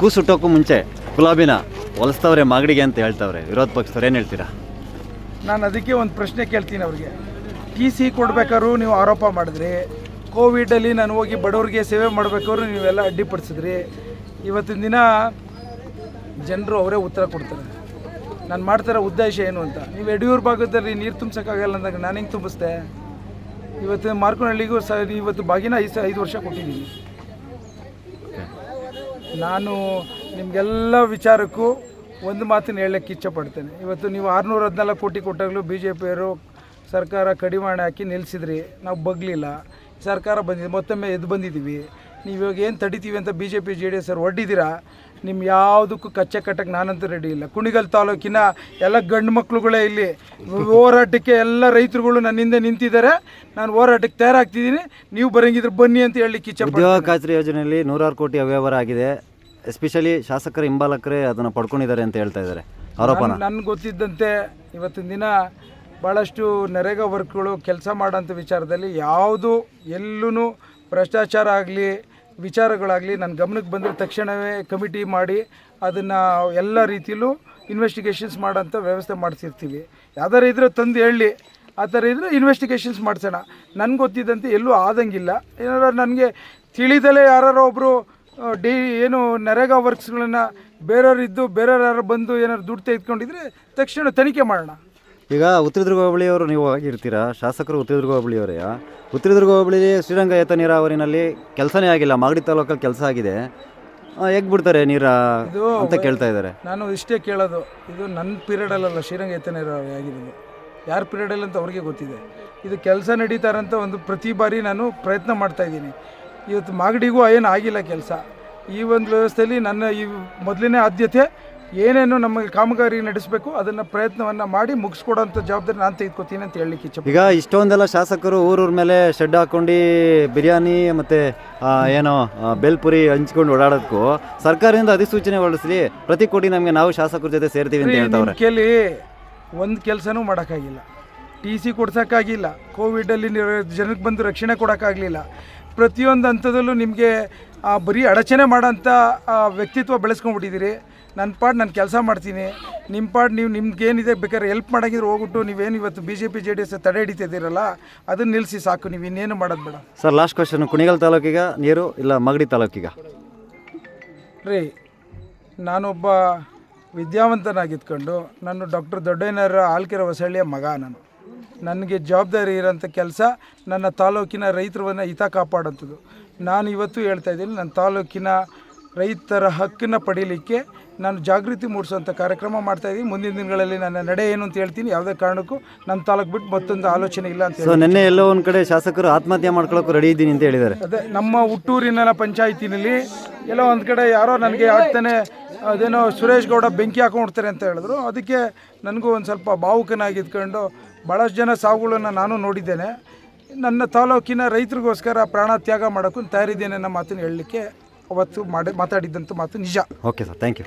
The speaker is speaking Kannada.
ಕೂಸುಟ್ಟೋಕ್ಕೂ ಮುಂಚೆ ಗುಲಾಬಿನ ಹೊಲಿಸ್ತವ್ರೆ ಮಾಗಡಿಗೆ ಅಂತ ಹೇಳ್ತವ್ರೆ. ವಿರೋಧ ಪಕ್ಷದವ್ರು ಏನು ಹೇಳ್ತೀರಾ? ನಾನು ಅದಕ್ಕೆ ಒಂದು ಪ್ರಶ್ನೆ ಕೇಳ್ತೀನಿ ಅವ್ರಿಗೆ. ಟಿ ಸಿ ಕೊಡ್ಬೇಕಾದ್ರು ನೀವು ಆರೋಪ ಮಾಡಿದ್ರಿ. ಕೋವಿಡಲ್ಲಿ ನಾನು ಹೋಗಿ ಬಡವ್ರಿಗೆ ಸೇವೆ ಮಾಡ್ಬೇಕಾದ್ರು ನೀವೆಲ್ಲ ಅಡ್ಡಿಪಡಿಸಿದ್ರಿ. ಇವತ್ತಿನ ದಿನ ಜನರು ಅವರೇ ಉತ್ತರ ಕೊಡ್ತಾರೆ. ನಾನು ಮಾಡ್ತಿರೋ ಉದ್ದೇಶ ಏನು ಅಂತ. ನೀವು ಯಡಿಯೂರು ಭಾಗದಲ್ಲಿ ನೀರು ತುಂಬಿಸೋಕ್ಕಾಗಲ್ಲ ಅಂದಾಗ ನಾನು ಹೆಂಗೆ ತುಂಬಿಸ್ದೆ? ಇವತ್ತು ಮಾರ್ಕೋನಹಳ್ಳಿಗೂ ಸ ಇವತ್ತು ಬಾಗಿನ ಐದು ಐದು ವರ್ಷ ಕೊಟ್ಟಿದ್ದೀನಿ ನಾನು ನಿಮಗೆಲ್ಲ ವಿಚಾರಕ್ಕೂ ಒಂದು ಮಾತನ್ನು ಹೇಳಕ್ಕೆ ಇಚ್ಛಪಡ್ತೇನೆ. ಇವತ್ತು ನೀವು ಆರುನೂರ ಹದಿನಾಲ್ಕು ಕೋಟಿ ಕೊಟ್ಟಾಗಲೂ ಬಿ ಜೆ ಪಿಯವರು ಸರ್ಕಾರ ಕಡಿವಾಣ ಹಾಕಿ ನಿಲ್ಲಿಸಿದ್ರಿ ನಾವು ಬಗ್ಲಿಲ್ಲ. ಸರ್ಕಾರ ಬಂದಿದೆ. ಮತ್ತೊಮ್ಮೆ ಎದ್ದು ಬಂದಿದ್ದೀವಿ. ನೀವು ಇವಾಗ ಏನು ತಡಿತೀವಿ ಅಂತ B J P J D S ಅವ್ರು ಒಡ್ಡಿದ್ದೀರಾ? ನಿಮ್ಮ ಯಾವುದಕ್ಕೂ ಕಚ್ಚೆ ಕಟ್ಟಕ್ಕೆ ನಾನಂತೂ ರೆಡಿ ಇಲ್ಲ. ಕುಣಿಗಲ್ ತಾಲೂಕಿನ ಎಲ್ಲ ಗಂಡು ಮಕ್ಕಳುಗಳೇ ಇಲ್ಲಿ. ಹೋರಾಟಕ್ಕೆ ಎಲ್ಲ ರೈತರುಗಳು ನನ್ನ ಹಿಂದೆ ನಿಂತಿದ್ದಾರೆ. ನಾನು ಹೋರಾಟಕ್ಕೆ ತಯಾರಾಗ್ತಿದ್ದೀನಿ. ನೀವು ಬರಂಗಿದ್ರೆ ಬನ್ನಿ ಅಂತ ಹೇಳಿ ಇಚ್ಛೆ ಉದ್ಯೋಗ ಖಾತ್ರಿ ಯೋಜನೆಯಲ್ಲಿ ನೂರಾರು ಕೋಟಿ ಅವ್ಯವಹಾರ ಆಗಿದೆ. ಎಸ್ಪೆಷಲಿ ಶಾಸಕರ ಹಿಂಬಾಲಕರೇ ಅದನ್ನು ಪಡ್ಕೊಂಡಿದ್ದಾರೆ ಅಂತ ಹೇಳ್ತಾ ಇದ್ದಾರೆ. ಆರೋಪ ನನ್ಗೆ ಗೊತ್ತಿದ್ದಂತೆ ಇವತ್ತಿನ ದಿನ ಭಾಳಷ್ಟು ನರೇಗಾ ವರ್ಕ್ಗಳು ಕೆಲಸ ಮಾಡೋಂಥ ವಿಚಾರದಲ್ಲಿ ಯಾವುದು ಎಲ್ಲೂ ಭ್ರಷ್ಟಾಚಾರ ಆಗಲಿ ವಿಚಾರಗಳಾಗಲಿ ನನ್ನ ಗಮನಕ್ಕೆ ಬಂದರೆ ತಕ್ಷಣವೇ ಕಮಿಟಿ ಮಾಡಿ ಅದನ್ನು ಎಲ್ಲ ರೀತಿಯಲ್ಲೂ ಇನ್ವೆಸ್ಟಿಗೇಷನ್ಸ್ ಮಾಡೋಂಥ ವ್ಯವಸ್ಥೆ ಮಾಡಿಸಿರ್ತೀವಿ. ಯಾವ್ದಾರು ಇದ್ರೆ ತಂದು ಹೇಳಿ, ಆ ಥರ ಇದ್ದರೆ ಇನ್ವೆಸ್ಟಿಗೇಷನ್ಸ್ ಮಾಡಿಸೋಣ. ನನಗೆ ಗೊತ್ತಿದ್ದಂತೆ ಎಲ್ಲೂ ಆದಂಗಿಲ್ಲ. ಏನಾರು ನನಗೆ ತಿಳಿದಲೇ ಯಾರೋ ಒಬ್ಬರು ಡಿ, ಏನು ನರೇಗಾ ವರ್ಕ್ಸ್ಗಳನ್ನ ಬೇರೆಯವ್ರಿದ್ದು ಬೇರೆಯವ್ರು ಯಾರು ಬಂದು ಏನಾದ್ರು ದುಡ್ಡು ತೆಗೆದುಕೊಂಡಿದ್ರೆ ತಕ್ಷಣ ತನಿಖೆ ಮಾಡೋಣ. ಈಗ ಉತ್ತರದುರ್ಗ ಹೋಬಳಿಯವರು ನೀವು ಆಗಿರ್ತೀರಾ? ಶಾಸಕರು ಉತ್ತರದುರ್ಗ ಹೋಬಳಿಯವರೇ ಉತ್ತರದುರ್ಗ ಹೋಬಳಿ ಶ್ರೀರಂಗ ಏತ ನೀರಾವರಿನಲ್ಲಿ ಕೆಲಸನೇ ಆಗಿಲ್ಲ ಮಾಗಡಿ ತಾಲೂಕಲ್ಲಿ ಕೆಲಸ ಆಗಿದೆ. ಹೇಗೆ ಬಿಡ್ತಾರೆ ನೀರ ಇದು ಅಂತ ಕೇಳ್ತಾ ಇದ್ದಾರೆ? ನಾನು ಇಷ್ಟೇ ಕೇಳೋದು ಇದು ನನ್ನ ಪೀರಿಯಡಲ್ಲ ಶ್ರೀರಂಗ ಏತ ನೀರಾವರಿ ಆಗಿರೋದು. ಯಾರ ಪೀರಿಯಡಲ್ಲಿ ಅಂತ ಅವ್ರಿಗೆ ಗೊತ್ತಿದೆ. ಇದು ಕೆಲಸ ನಡೀತಾರಂತ ಒಂದು ಪ್ರತಿ ಬಾರಿ ನಾನು ಪ್ರಯತ್ನ ಮಾಡ್ತಾ ಇದ್ದೀನಿ. ಇವತ್ತು ಮಾಗಡಿಗೂ ಏನು ಆಗಿಲ್ಲ ಕೆಲಸ. ಈ ಒಂದು ವ್ಯವಸ್ಥೆಯಲ್ಲಿ ನನ್ನ ಈ ಮೊದಲನೇ ಆದ್ಯತೆ ಏನೇನು ನಮಗೆ ಕಾಮಗಾರಿ ನಡೆಸಬೇಕು ಅದನ್ನು ಪ್ರಯತ್ನವನ್ನು ಮಾಡಿ ಮುಗಿಸ್ಕೊಡೋಂಥ ಜವಾಬ್ದಾರಿ ನಾನು ತೆಗೆದುಕೊತೀನಿ ಅಂತ ಹೇಳಲಿಕ್ಕೆ ಇಚ್ಛೆ ಈಗ ಇಷ್ಟೊಂದೆಲ್ಲ ಶಾಸಕರು ಊರೂರ ಮೇಲೆ ಶೆಡ್ ಹಾಕೊಂಡು ಬಿರಿಯಾನಿ ಮತ್ತು ಏನೋ ಬೆಲ್ಪುರಿ ಹಂಚ್ಕೊಂಡು ಓಡಾಡೋದಕ್ಕೂ ಸರ್ಕಾರದಿಂದ ಅಧಿಸೂಚನೆ ಹೊರಡಿಸಲಿ. ಪ್ರತಿ ಕೋಟಿ ನಮಗೆ ನಾವು ಶಾಸಕರ ಜೊತೆ ಸೇರ್ತೀವಿ ಅಂತ ಹೇಳ್ತಾವ್ರೆ. ಕೇಳಿ ಒಂದು ಕೆಲಸನೂ ಮಾಡೋಕ್ಕಾಗಿಲ್ಲ. ಟಿ ಸಿ ಕೊಡ್ಸೋಕ್ಕಾಗಿಲ್ಲ. ಕೋವಿಡಲ್ಲಿ ಜನಕ್ಕೆ ಬಂದು ರಕ್ಷಣೆ ಕೊಡೋಕ್ಕಾಗಲಿಲ್ಲ. ಪ್ರತಿಯೊಂದು ಹಂತದಲ್ಲೂ ನಿಮಗೆ ಬರೀ ಅಡಚಣೆ ಮಾಡೋಂಥ ವ್ಯಕ್ತಿತ್ವ ಬೆಳೆಸ್ಕೊಂಡ್ಬಿಟ್ಟಿದ್ದೀರಿ. ನನ್ನ ಪಾಡ್ ನಾನು ಕೆಲಸ ಮಾಡ್ತೀನಿ. ನಿಮ್ಮ ಪಾಡ್ ನೀವು ನಿಮ್ಗೇನಿದೆ ಬೇಕಾದ್ರೆ ಹೆಲ್ಪ್ ಮಾಡೋಂಗಿದ್ರೆ ಹೋಗ್ಬಿಟ್ಟು ನೀವೇನು ಇವತ್ತು B J P J D S ತಡೆ ಹಿಡಿತಿದ್ದೀರಲ್ಲ ಅದನ್ನು ನಿಲ್ಲಿಸಿ ಸಾಕು ನೀವು ಇನ್ನೇನು ಮಾಡೋದು ಬೇಡ. ಸರ್ ಲಾಸ್ಟ್ ಕ್ವಶನ್ ಕುಣಿಗಲ್ ತಾಲೂಕಿಗ ನೀರು ಇಲ್ಲ ಮಗಡಿ ತಾಲೂಕಿಗ? ರೀ ನಾನೊಬ್ಬ ವಿದ್ಯಾವಂತನಾಗಿದ್ಕೊಂಡು ನಾನು ಡಾಕ್ಟರ್ ದೊಡ್ಡಯ್ಯನವರ ಆಲ್ಕೆರೆ ಹೊಸಳ್ಳಿಯ ಮಗ ನಾನು. ನನಗೆ ಜವಾಬ್ದಾರಿ ಇರೋಂಥ ಕೆಲಸ ನನ್ನ ತಾಲೂಕಿನ ರೈತರವನ್ನು ಹಿತ ಕಾಪಾಡೋಂಥದ್ದು. ನಾನು ಇವತ್ತು ಹೇಳ್ತಾ ಇದ್ದೀನಿ ನನ್ನ ತಾಲೂಕಿನ ರೈತರ ಹಕ್ಕನ್ನು ಪಡೀಲಿಕ್ಕೆ ನಾನು ಜಾಗೃತಿ ಮೂಡಿಸುವಂಥ ಕಾರ್ಯಕ್ರಮ ಮಾಡ್ತಾ ಇದ್ದೀನಿ ಮುಂದಿನ ದಿನಗಳಲ್ಲಿ ನನ್ನ ನಡೆ ಏನು ಅಂತ ಹೇಳ್ತೀನಿ. ಯಾವುದೇ ಕಾರಣಕ್ಕೂ ನಮ್ಮ ತಾಲೂಕು ಬಿಟ್ಟು ಮತ್ತೊಂದು ಆಲೋಚನೆ ಇಲ್ಲ ಅಂತ ಸೊ ನಿನ್ನೆ ಎಲ್ಲೋ ಒಂದು ಕಡೆ ಶಾಸಕರು ಆತ್ಮಹತ್ಯೆ ಮಾಡ್ಕೊಳ್ಳೋಕೆ ರೆಡಿ ಇದ್ದೀನಿ ಅಂತ ಹೇಳಿದ್ದಾರೆ. ಅದೇ ನಮ್ಮ ಹುಟ್ಟೂರಿನ ಪಂಚಾಯತಿನಲ್ಲಿ ಎಲ್ಲೋ ಒಂದು ಕಡೆ ಯಾರೋ ನನಗೆ ಆಗ್ತಾನೆ ಅದೇನೋ ಸುರೇಶ್ ಗೌಡ ಬೆಂಕಿ ಹಾಕೊಂಡ್ಬಿಡ್ತಾರೆ ಅಂತ ಹೇಳಿದ್ರು. ಅದಕ್ಕೆ ನನಗೂ ಒಂದು ಸ್ವಲ್ಪ ಭಾವುಕನಾಗಿದ್ಕೊಂಡು ಭಾಳಷ್ಟು ಜನ ಸಾವುಗಳನ್ನು ನಾನು ನೋಡಿದ್ದೇನೆ. ನನ್ನ ತಾಲೂಕಿನ ರೈತರಿಗೋಸ್ಕರ ಪ್ರಾಣ ತ್ಯಾಗ ಮಾಡೋಕ್ಕೂ ತಯಾರಿದ್ದೇನೆ ಅನ್ನೋ ಮಾತನ್ನು ಹೇಳಲಿಕ್ಕೆ ಅವತ್ತು ಮಾಡಿ ಮಾತಾಡಿದ್ದಂಥ ಮಾತು ನಿಜ. Okay sir thank you